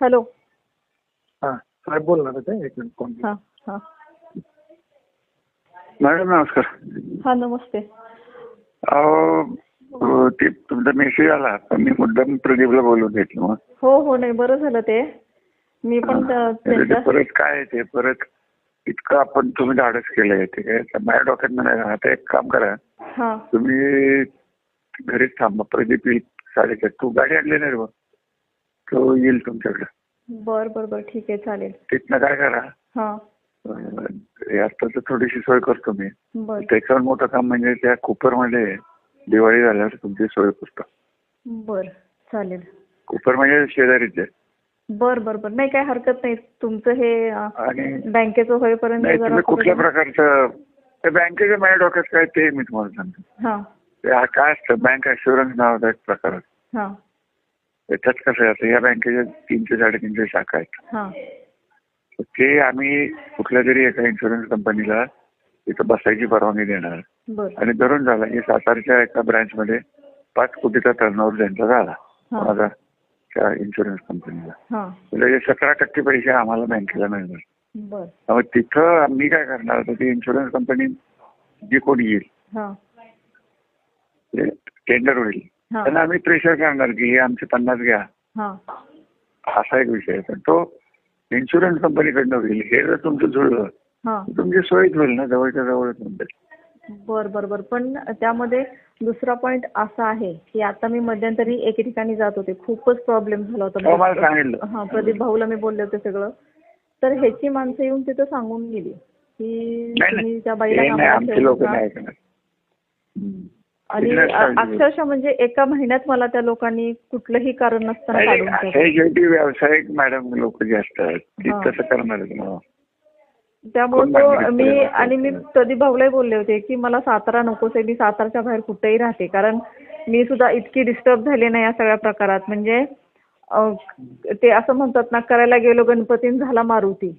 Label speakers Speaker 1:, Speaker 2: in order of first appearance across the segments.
Speaker 1: Hello.
Speaker 2: हा साहेब बोलणार होते एक मिनिट
Speaker 1: हां हां.
Speaker 2: मॅडम नमस्कार.
Speaker 1: हां नमस्ते.
Speaker 2: अहो ते तुमचा मेसेज आला तर मी मुद्दाम प्रदीपला बोलून घेतलं मग.
Speaker 1: हो हो नाही बरं झालं ते. मी पण त्या-
Speaker 2: तर ते
Speaker 1: त्यांच्या
Speaker 2: परत काय आहे ते? परत इतकं आपण तुम्ही धाडस केलंय ते. काय माझ्या डोक्यात नाही आता एक काम करा.
Speaker 1: हां.
Speaker 2: तुम्ही घरीच थांबा प्रदीप येईल साडेचार. तू गाडी आणली नाही रे बा तो येईल तुमच्याकडे.
Speaker 1: बर बर बर. ठीक आहे चालेल.
Speaker 2: तिथनं काय करा?
Speaker 1: हां.
Speaker 2: तर थोडीशी सोय करतो मी.
Speaker 1: बर.
Speaker 2: त्याच्यावर मोठं काम म्हणजे त्या कुपरमध्ये दिवाळी झाल्यावर तुमची सोय करतो.
Speaker 1: बर चालेल.
Speaker 2: कुपर म्हणजे शेजारीच. आहे
Speaker 1: बर बर बर. नाही काय हरकत नाही. तुमचं हे अं,
Speaker 2: आणि
Speaker 1: बँकेचं होईपर्यंत
Speaker 2: नाही
Speaker 1: जरा
Speaker 2: तुम्ही कुठल्या प्रकारचं त्या बँकेच्या माझ्या डोक्यात काय ते मी तुम्हाला सांगतो.
Speaker 1: हां.
Speaker 2: ते हा काय असतं? बँक अशुरन्स नावाचा एक प्रकार
Speaker 1: हां.
Speaker 2: त्याच्यात कसं आहे आता या बँकेच्या तीनशे साडेतीनशे शाखा आहेत.
Speaker 1: हां.
Speaker 2: तर ते आम्ही कुठल्या तरी एका इन्शुरन्स कंपनीला तिथं बसायची परवानगी देणार.
Speaker 1: बर.
Speaker 2: आणि धरून झाला की सातारच्या एका ब्रँचमध्ये पाच कोटीचा टर्नओव्हर त्यांचा झाला.
Speaker 1: हां.
Speaker 2: माझा त्या इन्शुरन्स कंपनीला
Speaker 1: हां.
Speaker 2: म्हणजे सतरा टक्के पैसे आम्हाला बँकेला मिळणार.
Speaker 1: बर.
Speaker 2: त्यामुळे तिथं आम्ही काय करणार तर ती इन्शुरन्स कंपनी जी कोणी येईल
Speaker 1: हां.
Speaker 2: ते टेंडर होईल. त्यांना आम्ही प्रेशर करणार की हे आमचे पन्नास घ्या.
Speaker 1: हां.
Speaker 2: असा एक विषय पण तो इन्शुरन्स कंपनीकडनं होईल. हे जर तुमचं जुळलं
Speaker 1: हां.
Speaker 2: तुमची सोयीच होईल ना जवळच्या जवळच म्हणजे.
Speaker 1: बर बर बर. पण त्यामध्ये दुसरा पॉइंट असा आहे की आता मी मध्यंतरी एके ठिकाणी जात होते. खूपच प्रॉब्लेम झाला होता. हा प्रदीप भाऊला मी बोलले होते सगळं. तर ह्याची माणसं येऊन तिथं सांगून गेली की त्या बाईला
Speaker 2: आमचे लोक
Speaker 1: आणि अक्षरशः म्हणजे एका महिन्यात मला त्या लोकांनी कुठलंही कारण नसताना काढून
Speaker 2: असे
Speaker 1: टाकलं.
Speaker 2: शेवटी व्यावसायिक मॅडम लोक जे असतात ते
Speaker 1: हा.
Speaker 2: तसं करणारच ना
Speaker 1: त्यामुळे तो मी? आणि मी प्रदीप भाऊलाही बोलले होते की मला सातारा नकोच आहे मी सातारच्या बाहेर कुठेही राहते. कारण मी सुद्धा इतकी डिस्टर्ब झाले नाही या सगळ्या प्रकारात. म्हणजे अ, ते असं म्हणतात ना करायला गेलो गणपतीन झाला मारुती.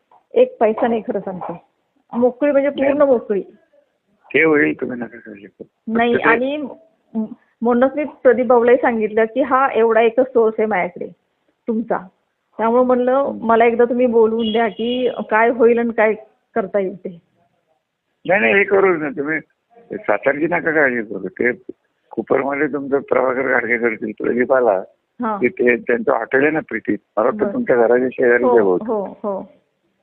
Speaker 1: एक पैसा नाही खरं सांगते. मोकळी म्हणजे पूर्ण मोकळी.
Speaker 2: ते तुम्ही नका करू.
Speaker 1: नाही आणि म्हणूनच मी प्रदीप भाऊलाही सांगितलं की हा एवढा एकच सोर्स आहे माझ्याकडे तुमचा. त्यामुळे म्हणलं मला एकदा तुम्ही बोलवून द्या की काय होईल आणि काय करता येईल ते.
Speaker 2: नाही नाही हे करूच ना तुम्ही. सातारची नका काळजी करू. ते कुपरमध्ये तुमचं प्रभाकर गाडगे करतील प्रदीप आला की ते त्यांचं हॉटेल आहे ना प्रीती मला वाटतं. तुमच्या घराच्या शेजारी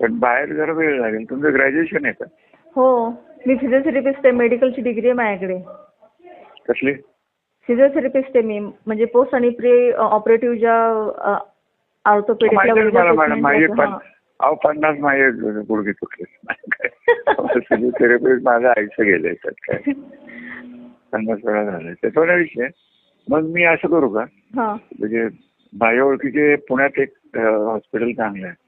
Speaker 2: पण बाहेर जरा वेळ लागेल. तुमचं ग्रॅज्युएशन आहे का?
Speaker 1: हो. मी फिजिओथेरपिस्ट आहे मेडिकलची डिग्री आहे माझ्याकडे.
Speaker 2: कसली?
Speaker 1: फिजिओथेरपिस्ट आहे मी. म्हणजे पोस्ट आणि प्री ऑपरेटिव्ह ज्या वगैरे
Speaker 2: पण अहो पन्नास माझे गुडघे तुटले फिजिओथेरपी माझं आयुष्य गेलंय त्यात काय? पन्नास वेळा झालंय. त्याचा विषय मग मी असं करू का? म्हणजे माझ्या ओळखीचे पुण्यात एक हॉस्पिटल चांगलं आहे.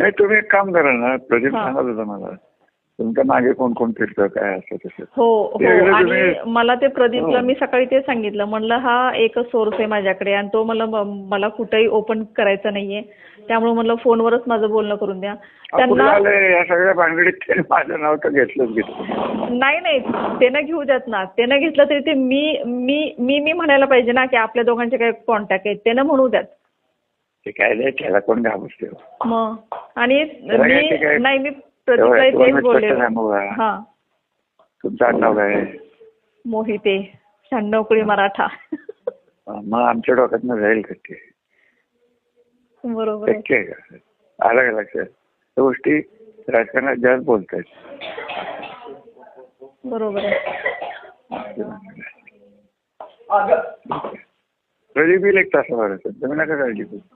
Speaker 2: नाही तुम्ही एक काम करा ना प्रदीप. सांगत होता मला. तुमच्या मागे कोण कोण फिरतं काय असं तसं.
Speaker 1: हो हो. आणि मला ते प्रदीपला
Speaker 2: हो.
Speaker 1: मी सकाळी ते सांगितलं. म्हणलं हा एकच सोर्स आहे माझ्याकडे आणि तो मला मला कुठेही ओपन करायचा नाहीये. त्यामुळे म्हणलं फोनवरच माझं बोलणं करून द्या. त्यांना
Speaker 2: या सगळ्या भानगडीत माझं नाव तर घेतलंच घेतलं
Speaker 1: नाही नाही. ते न घेऊ देत ना. ते न घेतलं तरी ते मी मी मी मी म्हणायला पाहिजे ना की आपल्या दोघांचे काही कॉन्टॅक्ट आहेत. ते न म्हणू द्यात
Speaker 2: ते काय नाही त्याला कोण घाबरते
Speaker 1: मग आणि मी नाही मी तेच बोलले? हा.
Speaker 2: तुमचं आडनाव काय?
Speaker 1: मोहिते शहाण्णव कुळी मराठा.
Speaker 2: मग आमच्या डोक्यातनं जाईल का ते?
Speaker 1: बरोबर आहे.
Speaker 2: शक्य आहे का? आलं का लक्षात? त्या गोष्टी राजकारणात जास्त बोलतायत.
Speaker 1: बरोबर आहे.
Speaker 2: प्रदीप येईल एक तासाभराचं तुम्ही नका काळजी करू.